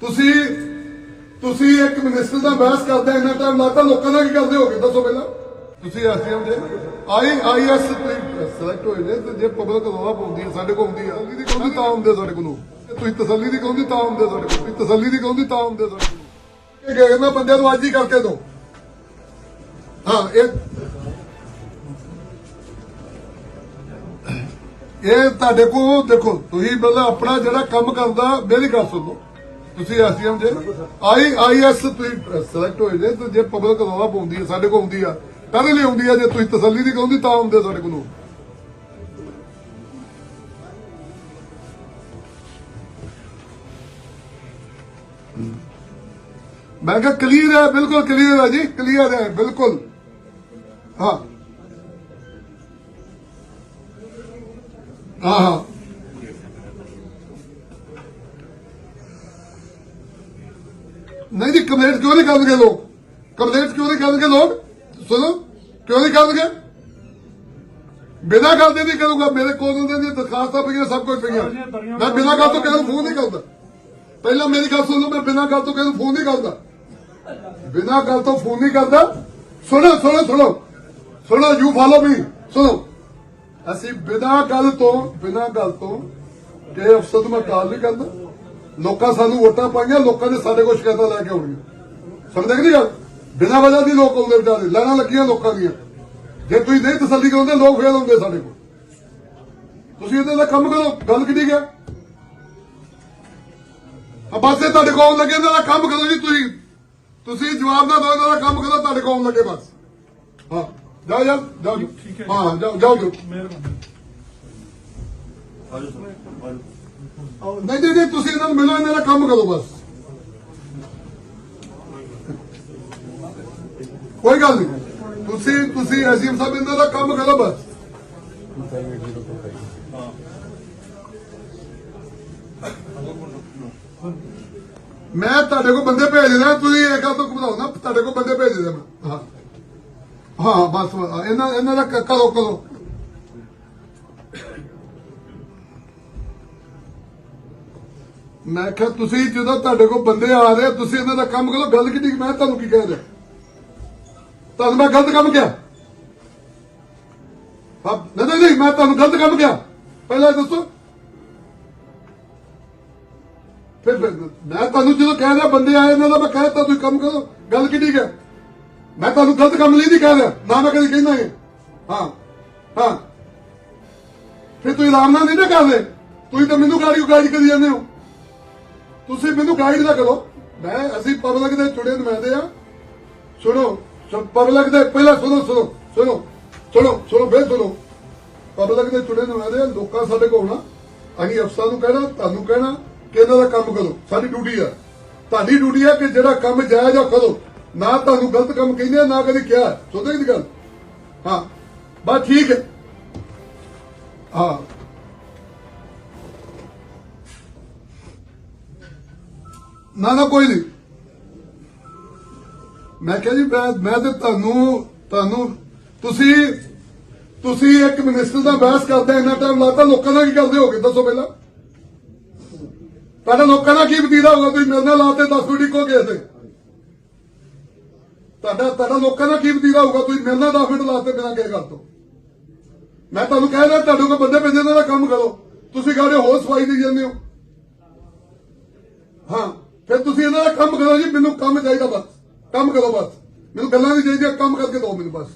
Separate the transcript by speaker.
Speaker 1: ਤੁਸੀਂ ਤੁਸੀਂ ਇੱਕ ਮਿਨਿਸਟਰ ਦਾ ਬਹਿਸ ਕਰਦੇ ਇੰਨਾ ਟਾਈਮ ਲਾਤਾ ਲੋਕਾਂ ਦਾ ਕੀ ਕਰਦੇ ਹੋਗੇ? ਦੱਸੋ ਪਹਿਲਾਂ। ਤੁਸੀਂ ਐਸਐਮ ਜੇ ਆਈ ਆਈਐਸ ਸਿਲੈਕਟ ਹੋਏ ਨੇ ਤੇ ਜੇ ਪਬਲਿਕ ਰੋਲਾ ਪਾਉਂਦੀ ਹੈ ਸਾਡੇ ਕੋਲ ਹੁੰਦੀ ਆ। ਤਸੱਲੀ ਦੀ ਕਹਿੰਦੀ ਤਾਂ ਹੁੰਦੇ ਸਾਡੇ ਕੋਲ। ਤੁਸੀਂ ਤਸੱਲੀ ਦੀ ਕਹਿੰਦੀ ਤਾਂ ਹੁੰਦੇ ਸਾਡੇ ਕੋਲ? ਤੁਸੀਂ ਤਸੱਲੀ ਦੀ ਕਹਿੰਦੀ ਤਾਂ ਹੁੰਦੇ ਸਾਡੇ ਕੋਲ? ਇਹ ਕਹਿੰਦਾ ਬੰਦਿਆਂ ਨੂੰ ਅੱਜ ਹੀ ਕਰਕੇ ਦੋ ਹਾਂ ਇਹ ਇਹ ਤੁਹਾਡੇ ਕੋਲ ਦੇਖੋ ਤੁਸੀਂ ਪਹਿਲਾਂ ਆਪਣਾ ਜਿਹੜਾ ਕੰਮ ਕਰਦਾ ਮੇਰੀ ਗੱਲ ਸੁਣੋ ਤੁਸੀਂ ਐਸਡੀਐਮ ਜੇ। ਆਈ ਆਈਐਸ ਤੁਸੀਂ ਸਿਲੈਕਟ ਹੋਏ ਜੇ, ਤੇ ਜੇ ਪਬਲਿਕ ਰੋਲਾ ਪਾਉਂਦੀ ਹੈ ਸਾਡੇ ਕੋਲ ਹੁੰਦੀ ਆ, ਕਾਹਦੇ ਲਈ ਹੁੰਦੀ ਆ? ਜੇ ਤੁਸੀਂ ਤਸੱਲੀ ਦੀ ਕਹਿੰਦੀ ਤਾਂ ਹੁੰਦੇ ਸਾਡੇ ਕੋਲ। ਮੈਂ ਕਿਹਾ ਕਲੀਅਰ ਹੈ, ਬਿਲਕੁਲ ਕਲੀਅਰ ਹੈ ਜੀ ਕਲੀਅਰ ਹੈ, ਬਿਲਕੁਲ। ਹਾਂ ਹਾਂ ਹਾਂ ਨਹੀਂ ਜੀ ਕੰਪਲੇਂਟ ਕਿਉਂ ਨਹੀਂ ਕਰਨਗੇ ਲੋਕ? ਕੰਪਲੇਂਟ ਕਿਉਂ ਨਹੀਂ ਕਰਨਗੇ ਲੋਕ? ਸੁਣੋ ਕਿਉਂ ਨਹੀਂ ਕਰਨਗੇ ਬਿਨਾਂ ਗੱਲ ਦੇ ਨਹੀਂ ਕਰੂੰਗਾ ਮੇਰੇ ਕੋਲ ਉਹਦੇ ਦੀਆਂ ਦਰਖਾਸਤਾਂ ਪਈਆਂ ਸਭ ਕੁਝ ਪਈਆਂ। ਮੈਂ ਬਿਨਾਂ ਗੱਲ ਤੋਂ ਕਿਸੇ ਨੂੰ ਫੋਨ ਨਹੀਂ ਕਰਦਾ। ਪਹਿਲਾਂ ਮੇਰੀ ਗੱਲ ਸੁਣ ਲਓ ਮੈਂ ਬਿਨਾਂ ਗੱਲ ਤੋਂ ਕਿਸੇ ਨੂੰ ਫੋਨ ਨਹੀਂ ਕਰਦਾ। ਬਿਨਾਂ ਗੱਲ ਤੋਂ ਫੋਨ ਨਹੀਂ ਕਰਦਾ। ਸੁਣੋ ਸੁਣੋ ਸੁਣੋ। ਸੁਣੋ ਯੂ ਫਾਲੋ ਮੀ ਸੁਣੋ। ਅਸੀਂ ਬਿਨਾਂ ਗੱਲ ਤੋਂ ਬਿਨਾਂ ਗੱਲ ਤੋਂ ਕਿ ਅਫਸਰ ਨੂੰ ਮੈਂ ਕਾਲ ਨਹੀਂ ਕਰਦਾ। ਲੋਕਾਂ ਸਾਨੂੰ ਵੋਟਾਂ ਪਾਈਆਂ ਲੋਕਾਂ ਨੇ ਸਾਡੇ ਕੋਲ ਸ਼ਿਕਾਇਤਾਂ ਲੈ ਕੇ ਆਉਣੀਆਂ। ਸਮਝਦੇ ਕਿ ਨਹੀਂ ਗੱਲ? ਬਿਨਾਂ ਵਜ੍ਹਾ ਦੀ ਲੋਕ ਆਉਂਦੇ ਵਿਚਾਰੇ ਲੈਣਾ ਲੱਗੀਆਂ ਲੋਕਾਂ ਦੀਆਂ। ਜੇ ਤੁਸੀਂ ਨਹੀਂ ਤਸੱਲੀ ਕਰਾਉਂਦੇ ਲੋਕ ਫੇਰ ਆਉਂਦੇ ਸਾਡੇ ਕੋਲ। ਤੁਸੀਂ ਇਹਦੇ ਦਾ ਕੰਮ ਕਰੋ ਗੱਲ ਕਿੱਡੀ ਗਿਆ ਆ ਬਸ ਇਹ ਤੁਹਾਡੇ ਕੋਲ ਆਉਣ ਲੱਗੇ ਇਹਨਾਂ ਦਾ ਕੰਮ ਕਰੋ ਜੀ ਤੁਸੀਂ। ਤੁਸੀਂ ਜਵਾਬ ਨਾ ਦਿਓ ਇਹਨਾਂ ਦਾ ਕੰਮ ਕਰੋ ਤੁਹਾਡੇ ਕੋਲ ਆਉਣ ਲੱਗੇ ਬਸ। ਹਾਂ ਜਾਓ ਜਾਓ ਜਾਓ
Speaker 2: ਹੈ।
Speaker 1: ਜਾਓ ਜਾਓ ਜਾਓ।
Speaker 2: ਮਿਹਰਬਾਨੀ।
Speaker 1: ਨਹੀਂ ਨਹੀਂ ਨਹੀਂ, ਤੁਸੀਂ ਇਹਨਾਂ ਨੂੰ ਮਿਲੋ, ਇਹਨਾਂ ਦਾ ਕੰਮ ਕਰੋ ਬਸ। ਕੋਈ ਗੱਲ ਨਹੀਂ। ਤੁਸੀਂ ਤੁਸੀਂ ਐਸਐਮ ਸਾਹਿਬ, ਇਹਨਾਂ ਦਾ ਕੰਮ ਕਰੋ ਬਸ। ਮੈਂ ਤੁਹਾਡੇ ਕੋਲ ਬੰਦੇ ਭੇਜ ਰਿਹਾ ਤੁਸੀਂ ਇਹ ਗੱਲ ਤੋਂ ਘਬਰਾਓ ਨਾ, ਤੁਹਾਡੇ ਕੋਲ ਬੰਦੇ ਭੇਜ ਦਿੰਦਾ ਮੈਂ। ਹਾਂ। ਹਾਂ, ਬਸ ਇਹਨਾਂ ਇਹਨਾਂ ਦਾ ਕਰੋ ਕਰੋ। ਮੈਂ ਕਿਹਾ, ਤੁਸੀਂ ਜਦੋਂ ਤੁਹਾਡੇ ਕੋਲ ਬੰਦੇ ਆ ਰਹੇ ਤੁਸੀਂ ਇਹਨਾਂ ਦਾ ਕੰਮ ਕਰੋ। ਗੱਲ ਕਿੱਡੀ ਮੈਂ ਤੁਹਾਨੂੰ ਕੀ ਕਹਿ ਰਿਹਾ? ਤੁਹਾਨੂੰ ਮੈਂ ਗਲਤ ਕੰਮ ਕਿਹਾ? ਹਾਂ, ਨਹੀਂ ਨਹੀਂ ਮੈਂ ਤੁਹਾਨੂੰ ਗਲਤ ਕੰਮ ਕਿਹਾ। ਪਹਿਲਾਂ ਦੱਸੋ। ਫਿਰ ਮੈਂ ਤੁਹਾਨੂੰ ਜਦੋਂ ਕਹਿ ਰਿਹਾ, ਬੰਦੇ ਆਏ ਇਹਨਾਂ ਦਾ, ਮੈਂ ਕਹਿ, ਤਾ ਤੁਸੀਂ ਕੰਮ ਕਰੋ। ਗੱਲ ਕਿੱਡੀ ਹੈ? ਮੈਂ ਤੁਹਾਨੂੰ ਗਲਤ ਕੰਮ ਲਈ ਨਹੀਂ ਕਹਿ ਰਿਹਾ। ਨਾ ਮੈਂ ਕਦੀ ਕਹਿੰਦਾ ਹਾਂ ਹਾਂ। ਫਿਰ ਤੁਸੀਂ ਆਰਾਮ ਨਾਲ ਨਹੀਂ ਨਾ ਕਰਦੇ। ਤੁਸੀਂ ਤਾਂ ਮੈਨੂੰ ਗਾੜੀ ਗਾਈਡ ਕਰੀ ਜਾਂਦੇ ਹੋ। ਤੁਸੀਂ ਮੈਨੂੰ ਗਾਈਡ ਨਾ ਕਰੋ। ਮੈਂ, ਅਸੀਂ ਪਬਲਿਕ ਦੇ ਚੁਣੇ ਨੁਮਾਇੰਦੇ ਆ। ਸੁਣੋ ਪਬਲਿਕ ਦੇ ਪਹਿਲਾਂ ਸੁਣੋ ਸੁਣੋ ਸੁਣੋ ਸੁਣੋ ਸੁਣੋ, ਫੇਰ ਸੁਣੋ। ਪਬਲਿਕ ਦੇ ਚੁਣੇ ਨੁਮਾਇੰਦੇ ਆ, ਲੋਕਾਂ ਸਾਡੇ ਕੋਲ ਨਾ ਅਸੀਂ ਅਫਸਰਾਂ ਨੂੰ ਕਹਿਣਾ, ਤੁਹਾਨੂੰ ਕਹਿਣਾ ਕਿ ਇਹਨਾਂ ਦਾ ਕੰਮ ਕਰੋ। ਸਾਡੀ ਡਿਊਟੀ ਆ। ਤੁਹਾਡੀ ਡਿਊਟੀ ਆ ਕਿ ਜਿਹੜਾ ਕੰਮ ਜਾਇਜ਼ ਆ ਕਰੋ। ਨਾ ਤੁਹਾਨੂੰ ਗਲਤ ਕੰਮ ਕਹਿੰਦੇ ਨਾ ਕਦੇ ਕਿਹਾ। ਸੁਣਦੇ ਦੀ ਗੱਲ? ਹਾਂ, ਬਸ ਠੀਕ ਹੈ। ਹਾਂ। ਨਾ ਨਾ, ਕੋਈ ਨਹੀਂ। ਮੈਂ ਕਿਹਾ ਜੀ, ਮੈਂ ਮੈਂ ਤੇ ਤੁਹਾਨੂੰ ਤੁਹਾਨੂੰ, ਤੁਸੀਂ ਤੁਸੀਂ ਇੱਕ ਮਿਨਿਸਟਰ ਦਾ ਬਹਿਸ ਕਰਦੇ, ਇੰਨਾ ਟਾਈਮ ਲੱਗਦਾ, ਲੋਕਾਂ ਦਾ ਕੀ ਕਰਦੇ ਹੋਗੇ? ਦੱਸੋ ਪਹਿਲਾਂ। ਤੁਹਾਡਾ ਲੋਕਾਂ ਦਾ ਕੀ ਵਤੀਰਾ ਹੋਗਾ ਤੁਸੀਂ ਮੇਰੇ ਨਾਲ ਲਾਤੇ 10 ਮਿੰਟ ਇੱਕੋ ਗਏ ਤੇ। ਤੁਹਾਡਾ ਤੁਹਾਡਾ ਲੋਕਾਂ ਦਾ ਕੀ ਵਤੀਰਾ ਹੋਊਗਾ? ਤੁਸੀਂ ਮੇਰੇ ਨਾਲ 10 ਮਿੰਟ ਲਾਤੇ, ਬਿਨਾਂ ਕਿਸੇ ਗੱਲ ਤੋਂ। ਮੈਂ ਤੁਹਾਨੂੰ ਕਹਿ ਰਿਹਾ, ਤੁਹਾਡੇ ਕੋਲ ਬੰਦੇ ਭੇਜੇ, ਇਹਨਾਂ ਦਾ ਕੰਮ ਕਰੋ। ਤੁਸੀਂ ਕਹਿੰਦੇ ਹੋਰ ਸਫ਼ਾਈ ਦੇ ਜਾਂਦੇ ਹੋ। ਹਾਂ। ਫਿਰ ਤੁਸੀਂ ਇਹਨਾਂ ਦਾ ਕੰਮ ਕਰੋ ਜੀ, ਮੈਨੂੰ ਕੰਮ ਚਾਹੀਦਾ ਬਸ। ਕੰਮ ਕਰੋ ਬਸ। ਮੈਨੂੰ ਗੱਲਾਂ ਨਹੀਂ ਚਾਹੀਦੀਆਂ, ਕੰਮ ਕਰਕੇ ਦਿਓ ਮੈਨੂੰ ਬਸ।